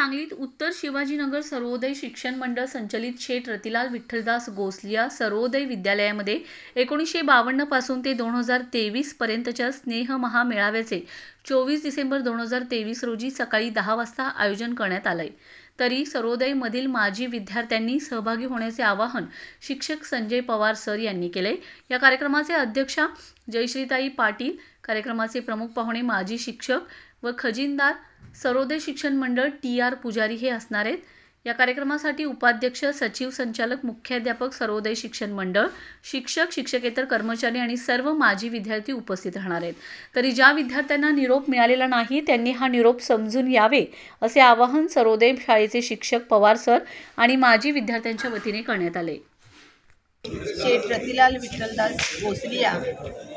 सांगलीत उत्तर शिवाजीनगर सर्वोदय शिक्षण मंडळ संचलित शेठ रतिलाल विठ्ठलदास गोसलिया सर्वोदय विद्यालयामध्ये एकोणीसशे बावन्नपासून ते दोन हजार तेवीस पर्यंतच्या स्नेह महामेळाव्याचे चोवीस डिसेंबर दोन हजार तेवीस रोजी सकाळी दहा वाजता आयोजन करण्यात आलंय. तरी सर्वोदयमधील माजी विद्यार्थ्यांनी सहभागी होण्याचे आवाहन शिक्षक संजय पवार सर यांनी केले. या कार्यक्रमाचे अध्यक्षा जयश्रीताई पाटील कार्यक्रमाचे प्रमुख पाहुणे माजी शिक्षक व खजिनदार सर्वोदय शिक्षण मंडळ टी आर पुजारी हे असणार आहेत. या कार्यक्रमासाठी उपाध्यक्ष सचिव संचालक मुख्याध्यापक सर्वोदय शिक्षण मंडळ शिक्षक शिक्षकेतर कर्मचारी आणि सर्व माजी विद्यार्थी उपस्थित राहणार आहेत. तरी ज्या विद्यार्थ्यांना निरोप मिळालेला नाही त्यांनी हा निरोप समजून यावे असे आवाहन सर्वोदय शाळेचे शिक्षक पवार सर आणि माजी विद्यार्थ्यांच्या वतीने करण्यात आले. शेठ रतिलाल विठ्ठलदास भोसलिया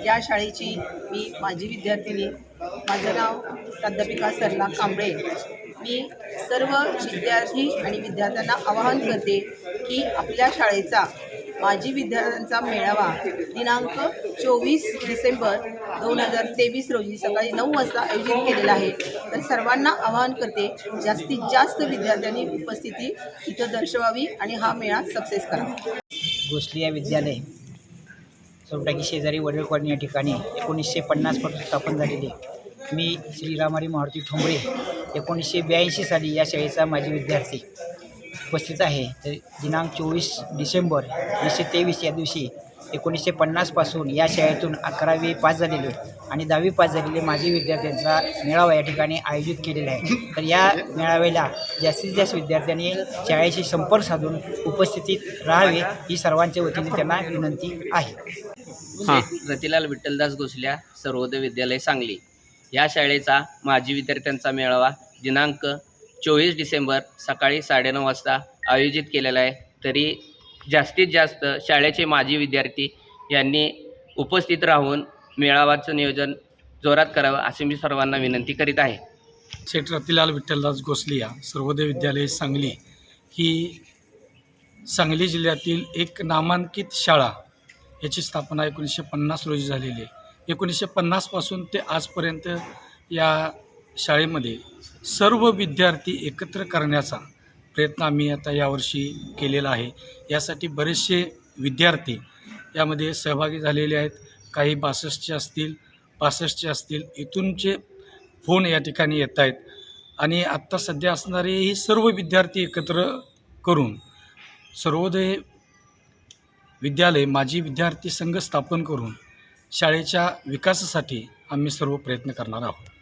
या शाळेची मी माझी विद्यार्थिनी. माझं नाव प्राध्यापिका सरला कांबळे. मी सर्व विद्यार्थी आणि विद्यार्थ्यांना आवाहन करते की आपल्या शाळेचा माजी विद्यार्थ्यांचा मेळावा दिनांक चोवीस डिसेंबर दोन हजार तेवीस रोजी सकाळी नऊ वाजता आयोजित केलेला आहे. तर सर्वांना आवाहन करते जास्तीत जास्त विद्यार्थ्यांनी उपस्थिती इथं दर्शवावी आणि हा मेळा सक्सेस करावा गोसलिया विद्यालय चौटाकी शेजारी वडील कॉलनी या ठिकाणी एकोणीसशे पन्नासपासून स्थापन झालेले मी श्रीरामारी मारुती ठोंबळे एकोणीसशे ब्याऐंशी साली या शाळेचा माजी विद्यार्थी उपस्थित आहे. तर दिनांक चोवीस डिसेंबर वीसशे तेवीस या दिवशी एकोणीसशे पन्नासपासून या शाळेतून अकरावी पास झालेले आणि दहावी पास झालेले माजी विद्यार्थ्यांचा मेळावा या ठिकाणी आयोजित केलेला आहे. तर या मेळाव्याला जास्तीत जास्त विद्यार्थ्यांनी शाळेशी संपर्क साधून उपस्थितीत राहावे ही सर्वांच्या वतीने त्यांना विनंती आहे. हां. रतिलाल विठ्ठलदास गोसल्या सर्वोदय विद्यालय सांगली. या शाळेचा माजी विद्यार्थ्यांचा मेळावा दिनांक चोवीस डिसेंबर सकाळी साडेनऊ वाजता आयोजित केलेला आहे. तरी जास्तीत जास्त शाळेचे माजी विद्यार्थी यांनी उपस्थित राहून मेळाव्याचं नियोजन जोरात करावं असे मी सर्वांना विनंती करीत आहे. शेठ रतिलाल विठ्ठलदास गोसलिया सर्वोदय विद्यालय सांगली ही सांगली जिल्ह्यातील एक नामांकित शाळा याची स्थापना एकोणीसशे पन्नास रोजी झालेली आहे. एकोणीसशे पन्नासपासून ते आजपर्यंत या शाळेमध्ये सर्व विद्यार्थी एकत्र करण्याचा प्रयत्न आम्ही आता यावर्षी केलेला आहे. यासाठी बरेचसे विद्यार्थी यामध्ये सहभागी झालेले आहेत. काही बासष्टचे असतील पासष्टचे असतील इथूनचे फोन या ठिकाणी येत आहेत. आणि आत्ता सध्या असणारे ही सर्व विद्यार्थी एकत्र करून सर्वोदय विद्यालय माजी विद्यार्थी संघ स्थापन करून शाळेच्या विकासासाठी आम्ही सर्व प्रयत्न करणार आहोत.